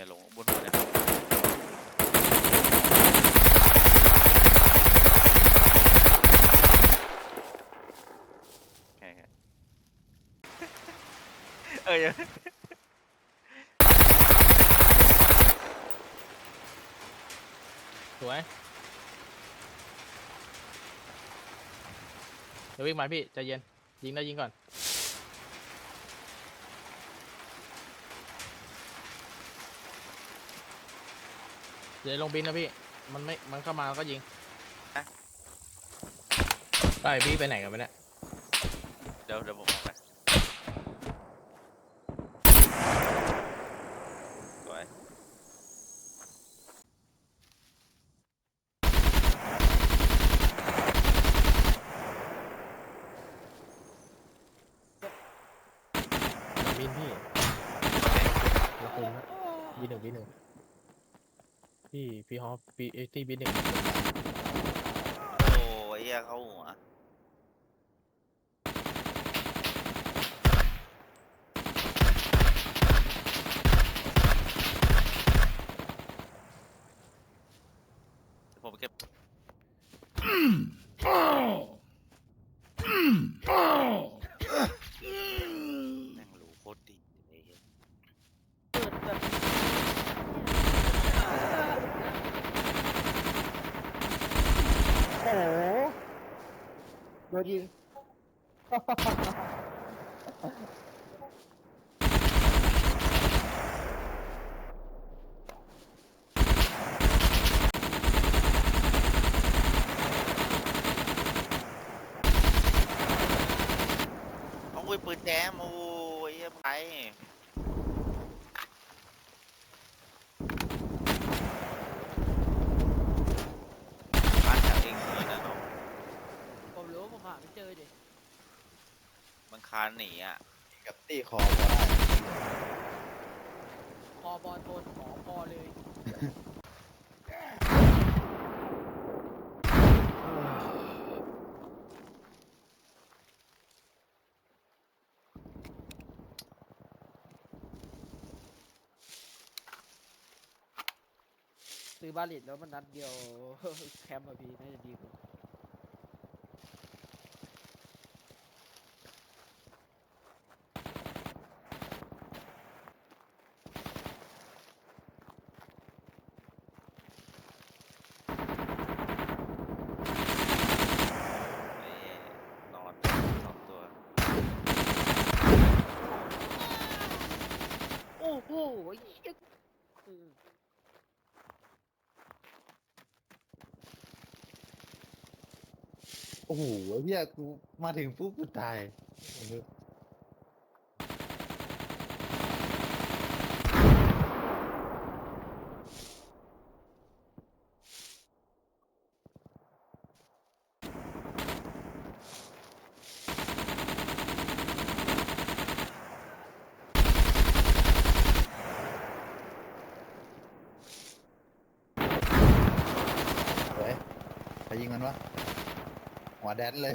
เนี่ยลงบนหัวเนี่ยแค่แค่เออยังสวยเดี๋ยววิ่งมาพี่ใจเย็นยิงได้ยิงก่อน เดี๋ยวลงบินนะพี่ มันไม่ มันเข้ามาก็ยิงไปพี่ไปไหนกันไปเนี่ย เดี๋ยวเดี๋ยวผมออกไปสวย บินพี่เราคุมนะบีหนึ่งบีหนึ่ง พี่พี่ฮอปพี่เอที่บีหนึ่งโอ้ยเหี้ยเข้าหัวผมเก็บ แม่งรู้โคตรดีเลยเหี้ย เปิดแบบ โอ้โห โดนยิง เอาคุยปืนแจมโอ้ยเหี้ยไปบ้านแถวเองเลยนะเนาะ ผมรู้ผมหาไม่เจอดิ มัน คานหนีอะกับตีคอพอได้พอบอลโดนหมอพอเลยซื้อบาลิตแล้วมันนัดเดียว แคมป์อะพี่น่าจะดีกว่า เอ้ยนอนสองตัว โอ้โหยิ่งอืม โอ้โหเฮียกูมาถึงปุ๊บกูตาย มันวะหัวแดนเลย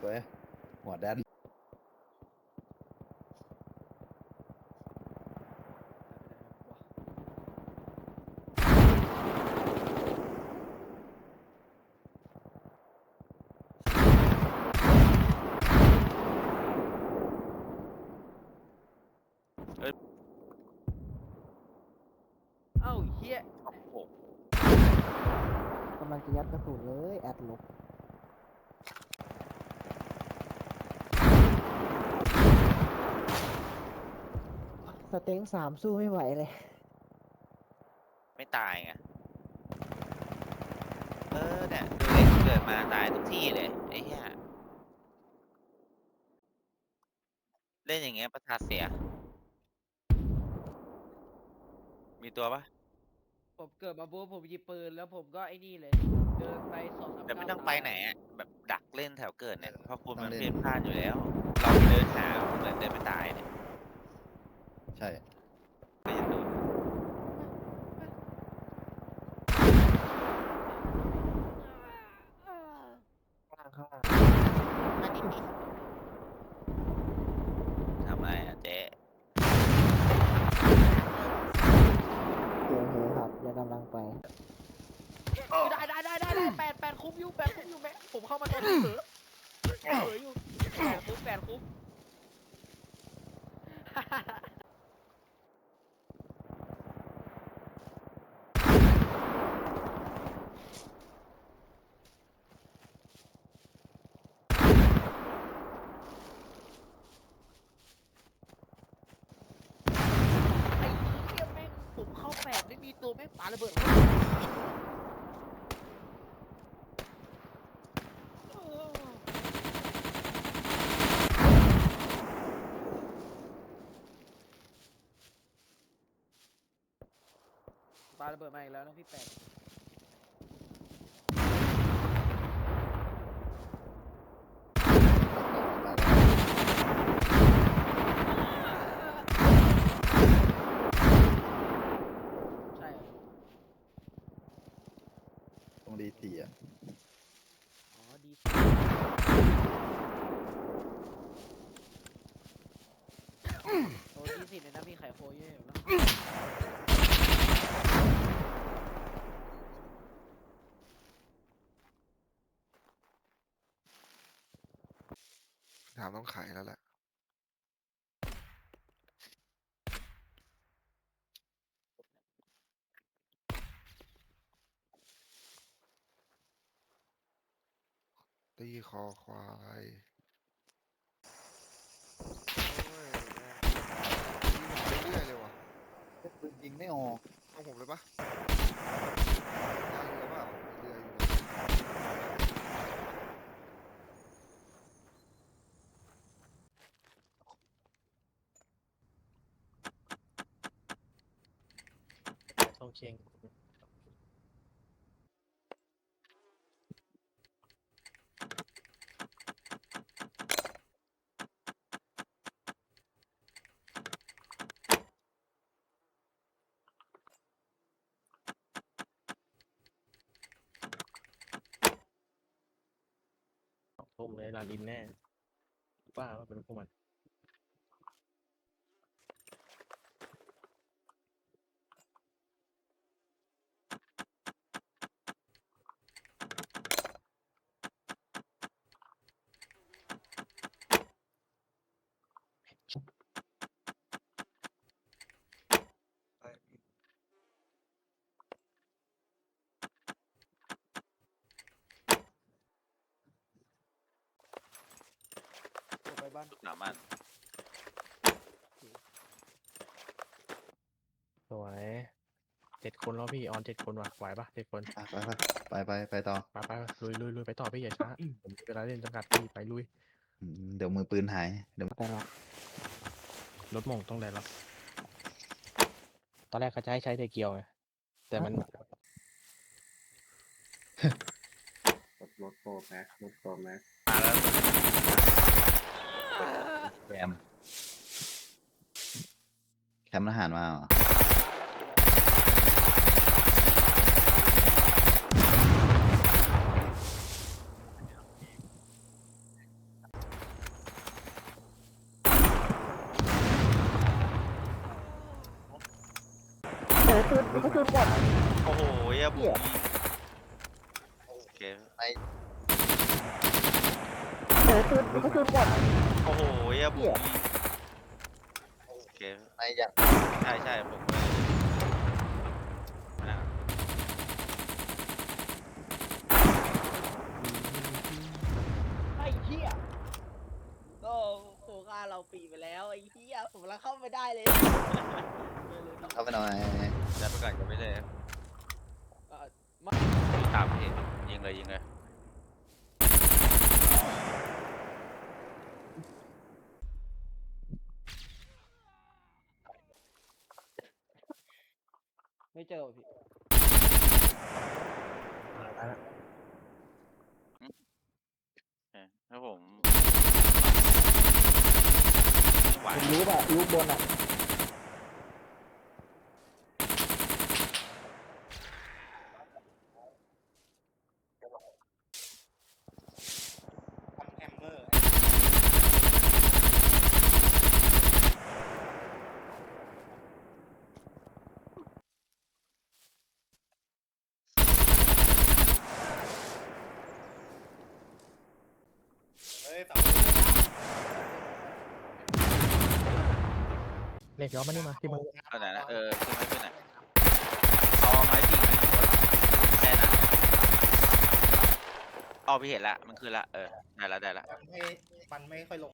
เฮ้ยหัวแดน เอ้าเฮีย โอ้โห กำลังจะ ยัดกระสุนเลยแอดลบสเต็งสามสู้ไม่ไหวเลย ไม่ตายไงเออเนี่ยดูเด็กเกิดมาตายทุกที่เลย ไอ้เหี้ยเล่นอย่างเงี้ยประสาทเสีย มีตัวปะ ผมเกิดมาบู๊ผมหยิบปืนแล้วผมก็ไอ้นี่เลย เดินไปสองสามแต่ไม่ก้าวต้องไปตายไหนอะแบบดักเล่นแถวเกิดเนี่ยเพราะคุณต้อมังนเล่นเพี้ยนพลาดอยู่แล้ว เราเดินหาเหมือนเดินไปตายเนี่ยใช่ ก็ยังโดน ข้างล่างข้างล่าง ทำอะไรอะเจ๊ งไปได้ได้ได้ได้ได้แปดแปดคุ้มอยู่แปดคุ้มอยู่แม่ผมเข้ามาตอนนี้เผลอเผลออยู่แปดคุ้มแปดคุ้ม ไอ้เหี้ยแม่งผมเข้าแปดไม่มีตัวแม่ง ปาระเบิดเออปาระเบิดมาอีกแล้วน้องพี่แปด ใช่เหรอ ตรงดีสี่อะ อ๋อดี โอ้ดีสิเนี่ยนะมีไข่โคเยอะอยู่นะถามต้องขายแล้วแหละ ตีคอควายโอ้ยแม่งยิงผมเรื่อยๆเลยว่ะ ปืนยิงไม่ออกต้องผมเลยปะยังเลยเปล่าเรืออยู่เนี่ยต้องเชี ป่าลินแน่ว่าว่าเป็นพวกมัน บ้านสามารถสวยเจ็ดคนแล้วพี่ออนเจ็ดคนว่ะไหวปะเจ็ดคนอะไปไปไปไปไปต่อไปไปลุยลุยลุยไปต่อพี่อย่าช้าผมมีเวลาเล่นจำกัดพี่ไปลุยอืมเดี๋ยวมือปืนหายเดี๋ยวแต่ละรถโมงต้องได้แล้วตอนแรกเขาจะให้ใช้เดเกียวไงแต่มันรถโปรแม็กรถโปรแม็กแคมแคมทหารมาเหรอโอ้โหอย่าบุกโอเคไอโอ้ โหอย่าบุกโอเคไออย่างใช่ใช่ผมอะไอ้เหี้ยโอ้โคก้าเราปีไปแล้วไอ้เหี้ยผมละเข้าไม่ได้เลยเข้าไปหน่อยจะไปก่อนจะไม่เลยเอ่อตามพี่ยิงเลยยิงเลย ไม่เจอว่ะพี่โอเคแล้วผมไหวผมรู้ป่ะลูกบนอะ เนี่ยพี่ออฟมานี่มาพี่มึงเอาไหนนะเออขึ้นไม่ขึ้นไหนเอาไม้พิงไหมแค่นั้นเอาพี่เห็นละมันขึ้นละเออได้ละได้ละไม่มันไม่ค่อยลง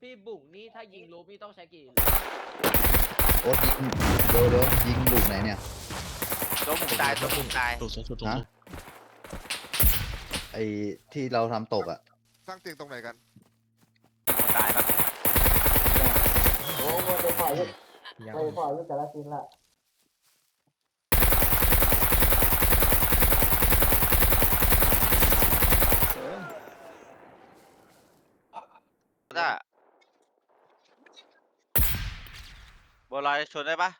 พี่บุ๋งนี่ถ้ายิงรูพี่ต้องใช้กี่โอ๊ตยิงเดี๋ยวเดี๋ยวยิงลูกไหนเนี่ยตัวหมุนตายตัวหมุนตายสูงสูงสูงสูงฮะไอ้ที่เราทำตกอะ สร้างเตียงตรงไหนกัน ตายปะ ยังถ้าบัวลอยชนได้ปะ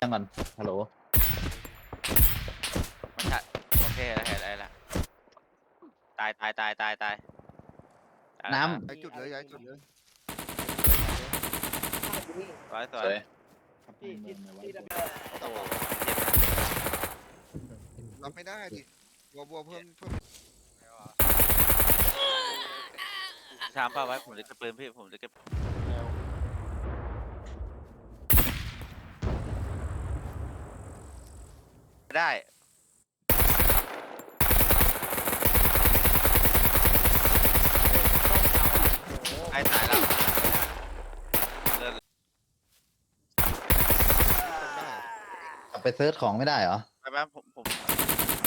ยังก่อนฮัลโหลมันชัดโอเคแล้วเห็นอะไรละตายตายตายตายตายตายน้ย้ายจุดเลยย้ายจุดเลย สวยสำวยพี่ที่ที่โอ้โหรับไม่ได้ดิบัวบัวเพิ่มเพิ่มชามเปล่าไว้ผมจะเก็บปืนพี่ผมจะเก็บได้ ไอ้ตายแล้วเลิศ กลับ ไปเซิร์ชของไม่ได้เหรอ ไปแป๊บผมผม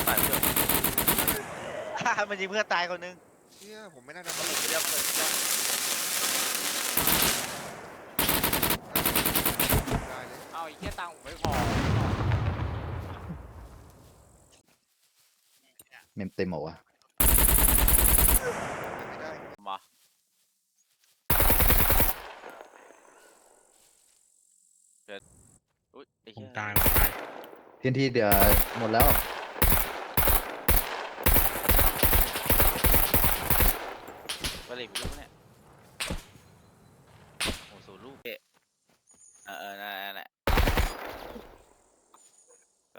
ตายเพื่อน มันยิงเพื่อนตายคนนึงเนี่ยผมไม่ได้นะเดี๋ยวเปิดเดี๋ยวได้เลยเอาไอ้เหี้ยตังค์ผมไม่พอเมมเต็มเหรอวะ ไม่ได้ มาเกิดอุ้ยไอ้ ผ เหี้ ม ย ตายผมตาย ทีนทีเดี๋ยวหมดแล้วบริบลูกเนี่ยโอ้สูลูกเอะเออเออนั่นแหละนั่นแหละไป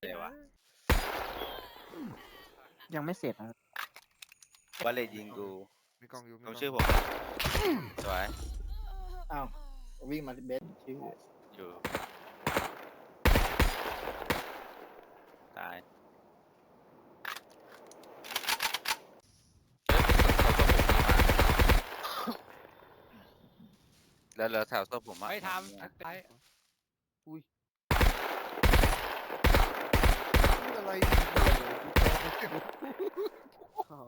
เดี๋ยววะยังไม่เสร็จนะบาเลตยิงกูมีกล้องอยู่มีต้กอล้งองชื่อผมสวยอ้าววิ่งมาเบสชื่อ อยู่ ตายแล้วเหลือแถวตัวผมอะไม่ทำไอ้อะไรอ๋อ